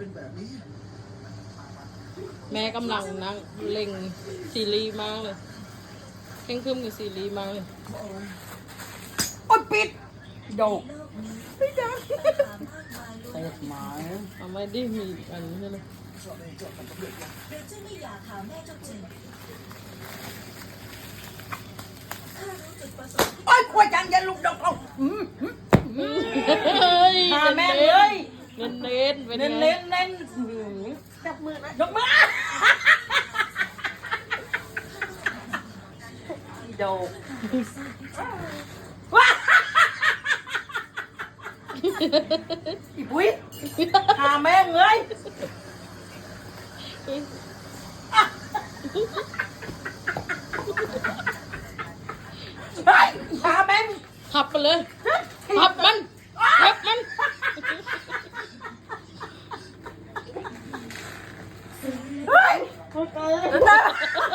เป็นแบบนี้ แม่กำลังนั่งเล็งซีรีส์มากเลยเพ่งพึ่มกับซีรีส์มากเลยโอ๊ยปิดโดกไม่ได้เตะหมาเอาไม่ได้มีอันนี้ใช่ไหมเราจะไม่อยากหาแม่เจ้าจริงข้ารู้จุดประสงค์ที่โอ๊ยควายจังอย่าลุกดอกเอาอืมอืม เฮ้ย หาแม่เลย เน้นเน้นเป็นไงเน้นเน้นเน้นจับมือนะยกมือโดว้าอีปุ้ยหาแม่งเลยเฮ้ยหาแม่งทับไปเลยทับมันทับ 我 打